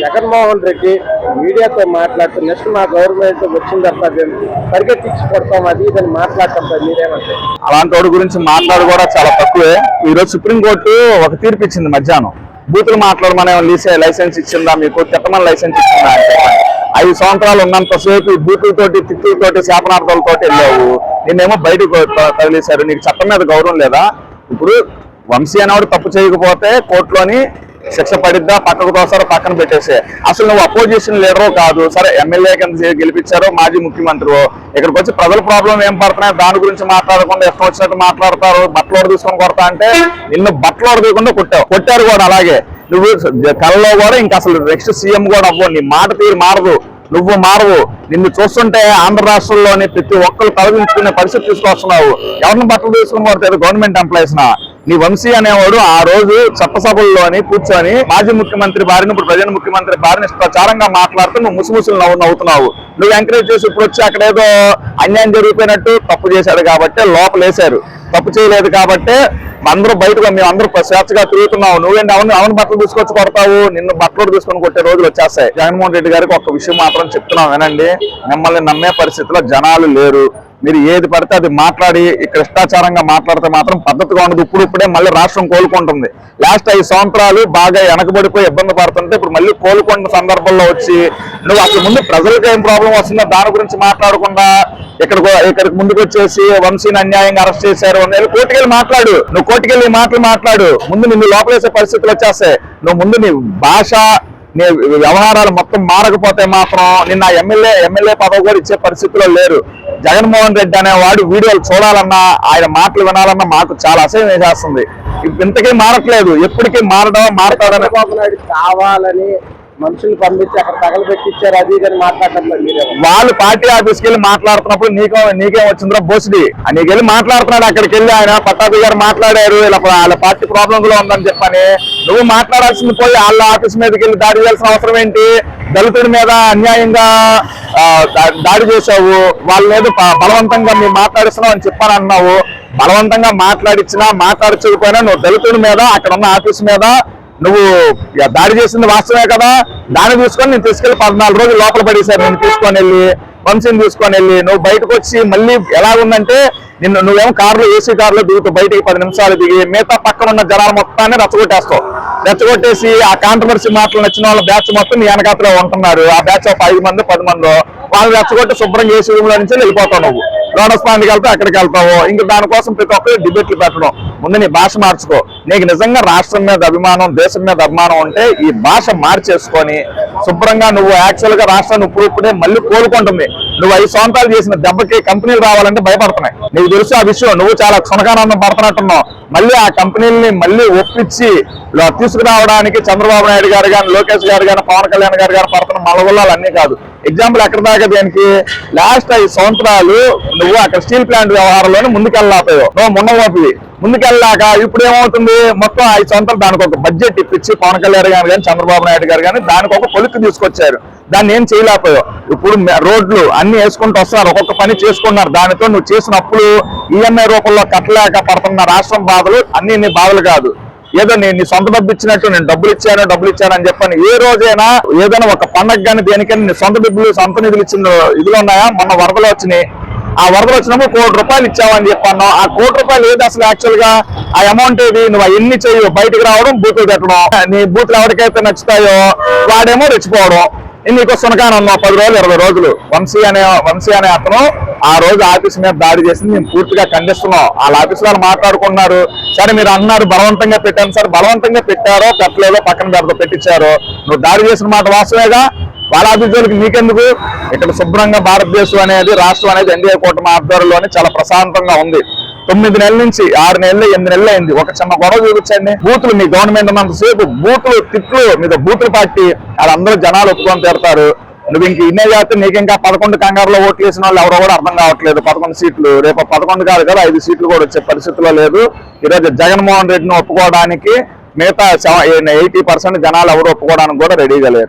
జగన్మోహన్ రెడ్డి మీడియాతో మాట్లాడుతూ నెక్స్ట్ మా గవర్నమెంట్ వచ్చిన తర్వాత పరిగెత్తించి కొడతాం అది ఇదని మాట్లాడతాం మీరేమంటారు? అలాంటి వాడి గురించి మాట్లాడు కూడా చాలా తక్కువే. ఈ రోజు సుప్రీంకోర్టు ఒక తీర్పు ఇచ్చింది మధ్యాహ్నం. బూతులు మాట్లాడమనేమో లీసే లైసెన్స్ ఇచ్చిందా మీకు? తిట్టమని లైసెన్స్ ఇచ్చిందా ఐదు సంవత్సరాలు ఉన్నంతసేపు ఈ బూతులతోటి తిట్టులతోటి శాపనార్థాలతోటి వెళ్ళావు. నేనేమో బయటకు త- తగిలేశారు. నీకు చట్టం మీద గౌరవం లేదా? ఇప్పుడు వంశీ అనేవాడు తప్పు చేయకపోతే కోర్టులోని శిక్ష పడిద్దా? పక్కకు తోస్తారో? పక్కన పెట్టేసే. అసలు నువ్వు అపోజిషన్ లీడరో కాదు. సరే ఎమ్మెల్యే కింద గెలిపించారో మాజీ ముఖ్యమంత్రి ఇక్కడికి వచ్చి ప్రజల ప్రాబ్లం ఏం పడుతున్నాయి? దాని గురించి మాట్లాడకుండా ఇష్టం వచ్చినట్టు మాట్లాడతారు. బట్టలు తీసుకొని కొడతా అంటే నిన్ను బట్టలు తీయకుండా కొట్టావు. కొట్టారు కూడా అలాగే. నువ్వు కళ్ళలో కూడా ఇంకా అసలు నెక్స్ట్ సీఎం కూడా అవ్వవు నీ మాట తీరు మారదు. నువ్వు మారవు. నిన్ను చూస్తుంటే ఆంధ్ర రాష్ట్రంలోని ప్రతి ఒక్కరు తలదించుకునే పరిస్థితి తీసుకొస్తున్నావు. ఎవరిని బట్టలు తీసుకుని పడతారు గవర్నమెంట్ ఎంప్లాయీస్నా నీ వంశీ అనేవాడు ఆ రోజు చట్టసభల్లోని కూర్చొని మాజీ ముఖ్యమంత్రి భార్యను ఇప్పుడు ప్రజెంట్ ముఖ్యమంత్రి భార్యని ప్రచారంగా మాట్లాడుతూ నువ్వు ముసుముసులు నవ్వు నవ్వుతున్నావు. నువ్వు ఎంకరేజ్ చేసి ఇప్పుడు వచ్చి అక్కడ ఏదో అన్యాయం జరిగిపోయినట్టు తప్పు చేశాడు కాబట్టి లోపలేశారు తప్పు చేయలేదు కాబట్టి అందరూ బయటకు మేము అందరూ స్వేచ్ఛగా తిరుగుతున్నావు నువ్వేంటి అవును అవును బట్టలు తీసుకొచ్చి కొడతావు? నిన్ను బట్టలు తీసుకొని కొట్టే రోజులు వచ్చేస్తాయి. జగన్మోహన్ రెడ్డి గారికి ఒక విషయం మాత్రం చెప్తున్నాం వినండి. మిమ్మల్ని నమ్మే పరిస్థితిలో జనాలు లేరు. మీరు ఏది పడితే అది మాట్లాడి ఇక్కడ మాట్లాడితే మాత్రం పద్ధతిగా ఉండదు. ఇప్పుడు ఇప్పుడే మళ్ళీ రాష్ట్రం కోలుకుంటుంది. లాస్ట్ ఐదు సంవత్సరాలు బాగా వెనకబడిపోయి ఇబ్బంది పడుతుంటే ఇప్పుడు మళ్ళీ కోలుకున్న సందర్భంలో వచ్చి నువ్వు అసలు ముందు ప్రజలకు ఏం ప్రాబ్లం వస్తుందో దాని గురించి మాట్లాడకుండా ఇక్కడ ఇక్కడికి ముందుకు వచ్చేసి వంశీని అన్యాయంగా అరెస్ట్ చేశారు అని వెళ్ళి కోర్టుకెళ్ళి మాట్లాడు. నువ్వు కోర్టుకెళ్ళి మాటలు మాట్లాడు. ముందు నిన్ను లోపలేసే పరిస్థితులు వచ్చేస్తాయి. నువ్వు ముందు నీ భాష నీ వ్యవహారాలు మొత్తం మారకపోతే మాత్రం నిన్న ఎమ్మెల్యే ఎమ్మెల్యే పదవి కూడా ఇచ్చే పరిస్థితిలో లేరు. జగన్మోహన్ రెడ్డి అనేవాడు వీడియోలు చూడాలన్నా ఆయన మాటలు వినాలన్నా మాకు చాలా అసహ్యం వేసేస్తుంది. ఇంతకీ మారట్లేదు. ఎప్పటికీ మారడం మారటం చంద్రబాబు నాయుడు కావాలని మనుషులు పంపించి అక్కడ తగలబెట్టించారు అది కానీ మాట్లాడటం వాళ్ళు పార్టీ ఆఫీస్కి వెళ్ళి మాట్లాడుతున్నప్పుడు నీకో నీకేం వచ్చిందిరా బోసిడి? నీకు వెళ్ళి మాట్లాడుతున్నాడు అక్కడికి వెళ్ళి ఆయన పట్టాభి గారు మాట్లాడారు ఇలా వాళ్ళ పార్టీ ప్రాబ్లం కూడా ఉందని చెప్పని. నువ్వు మాట్లాడాల్సింది పోయి వాళ్ళ ఆఫీస్ మీదకి వెళ్ళి దాడి చేయాల్సిన అవసరం ఏంటి? దళితుడి మీద అన్యాయంగా దాడి చేసావు వాళ్ళ మీద బలవంతంగా మేము మాట్లాడిస్తున్నావు అని చెప్పని అన్నావు. బలవంతంగా మాట్లాడించినా మాట్లాడించకపోయినా నువ్వు దళితుడి మీద అక్కడ ఉన్న ఆఫీస్ మీద నువ్వు దాడి చేసింది వాస్తవమే కదా. దాన్ని తీసుకొని నేను తీసుకెళ్ళి పద్నాలుగు రోజులు లోపల పడేశారు. నేను తీసుకొని వెళ్ళి వంశీని తీసుకొని వెళ్ళి నువ్వు బయటకు వచ్చి మళ్ళీ ఎలా ఉందంటే నిన్ను నువ్వేమో కారులో ఏసీ కారులో దిగుతూ బయటికి పది నిమిషాలు దిగి మిగతా పక్కన ఉన్న జనాలు మొత్తాన్ని రెచ్చగొట్టేస్తావు. రెచ్చగొట్టేసి ఆ కాంట్రవర్సీ మాటలు నచ్చిన వాళ్ళ బ్యాచ్ మొత్తం నీ వెనకాతలో ఉంటున్నారు. ఆ బ్యాచ్ ఒక ఐదు మంది పది మంది వాళ్ళు రెచ్చగొట్టి శుభ్రంగా ఏసీ రూమ్లో నుంచి వెళ్ళిపోతావు నువ్వు. లోటస్ వెళ్తే అక్కడికి వెళ్తావు. ఇంకా దానికోసం ప్రతి ఒక్కరు డిబేట్లు పెట్టడం. ముందు నీ భాష మార్చుకో. నీకు నిజంగా రాష్ట్రం మీద అభిమానం దేశం మీద అభిమానం ఉంటే ఈ భాష మార్చేసుకొని శుభ్రంగా నువ్వు యాక్చువల్గా రాష్ట్రాన్ని ఇప్పుడు ఇప్పుడే మళ్ళీ కోలుకుంటుంది. నువ్వు ఐదు సంవత్సరాలు చేసిన దెబ్బకి కంపెనీలు రావాలంటే భయపడుతున్నాయి. నీకు తెలుసు ఆ విషయం. నువ్వు చాలా క్షణకానందం పడుతున్నట్టున్నావు. మళ్ళీ ఆ కంపెనీల్ని మళ్ళీ ఒప్పించి తీసుకురావడానికి చంద్రబాబు నాయుడు గారు కానీ లోకేష్ గారు కానీ పవన్ కళ్యాణ్ గారు కానీ పడుతున్న మలగొల్లాలు అన్నీ కాదు. ఎగ్జాంపుల్ ఎక్కడ దాకా దీనికి? లాస్ట్ ఐదు సంవత్సరాలు నువ్వు అక్కడ స్టీల్ ప్లాంట్ వ్యవహారంలోనే ముందుకెళ్ళలేకపోయావు. నువ్వు మున్నమోపివి ముందుకెళ్ళాక ఇప్పుడు ఏమవుతుంది? మొత్తం ఐదు సంవత్సరాలు దానికి ఒక బడ్జెట్ ఇప్పించి పవన్ కళ్యాణ్ గారు కానీ చంద్రబాబు నాయుడు గారు కానీ దానికి ఒక కొలుక్కు తీసుకొచ్చారు. దాన్ని ఏం చేయలేకపోయావు? ఇప్పుడు రోడ్లు అన్ని వేసుకుంటూ వస్తున్నారు. ఒక్కొక్క పని చేసుకున్నారు దానితో నువ్వు చేసిన అప్పులు ఈఎంఐ రూపంలో కట్టలేక పడుతున్న రాష్ట్రం బాధలు అన్ని బాధలు కాదు. ఏదో నేను నీ సొంత డబ్బు ఇచ్చినట్టు నేను డబ్బులు ఇచ్చాను డబ్బులు ఇచ్చాను అని చెప్పాను ఏ రోజైనా ఏదైనా ఒక పండగ కానీ దేనికైనా నీ సొంత డబ్బులు సొంత నిధులు ఇచ్చిన ఇదిలో ఉన్నాయా? మొన్న వరదలు వచ్చినాయి. ఆ వరదలు వచ్చినప్పుడు కోటి రూపాయలు ఇచ్చావని చెప్పాను ఆ కోటి రూపాయలు ఏది అసలు యాక్చువల్గా? ఆ అమౌంట్ ఏది? నువ్వు ఎన్ని చెయ్యు బయటకు రావడం బూతులు పెట్టడం నీ బూతులు ఎవరికైతే నచ్చుతాయో వాడేమో రెచ్చిపోవడం. నీకు సునకాన పది రోజులు ఇరవై రోజులు. వంశీ అనే వంశీ అనే అతను ఆ రోజు ఆఫీస్ మీద దాడి చేసింది మేము పూర్తిగా ఖండిస్తున్నాం. వాళ్ళ ఆఫీస్ వాళ్ళు మాట్లాడుకున్నారు సరే మీరు అన్నారు బలవంతంగా పెట్టాను సార్. బలవంతంగా పెట్టారో పెట్టలేదో పక్కన పెడతా పెట్టించారో. నువ్వు దాడి చేసిన మాట వాస్తవేగా? వాళ్ళ ఆఫీసులకు నీకెందుకు? ఇక్కడ శుభ్రంగా భారతదేశం అనేది రాష్ట్రం అనేది ఎన్డీఏ కూటమి ఆధ్వర్యంలోనే చాలా ప్రశాంతంగా ఉంది. తొమ్మిది నెలల నుంచి ఆరు నెలలు ఎనిమిది నెలలు అయింది. ఒక చిన్న గొడవ చూపించండి. బూతులు మీ గవర్నమెంట్ ఉన్నంతసేపు బూతులు తిట్లు మీద బూతులు పార్టీ వాళ్ళందరూ జనాలు ఒప్పుకొని తిడతారు. నువ్వు ఇంక ఇన్నే చేస్తే నీకు ఇంకా పదకొండు కంగారులో ఓట్లు వేసిన వాళ్ళు ఎవరో కూడా అర్థం కావట్లేదు. పదకొండు సీట్లు. రేపు పదకొండు కాదు కదా ఐదు సీట్లు కూడా వచ్చే పరిస్థితిలో లేదు. ఈరోజు జగన్మోహన్ రెడ్డిని ఒప్పుకోవడానికి మిగతా ఎయిటీ పర్సెంట్ జనాలు ఎవరు ఒప్పుకోవడానికి కూడా రెడీగా లేరు.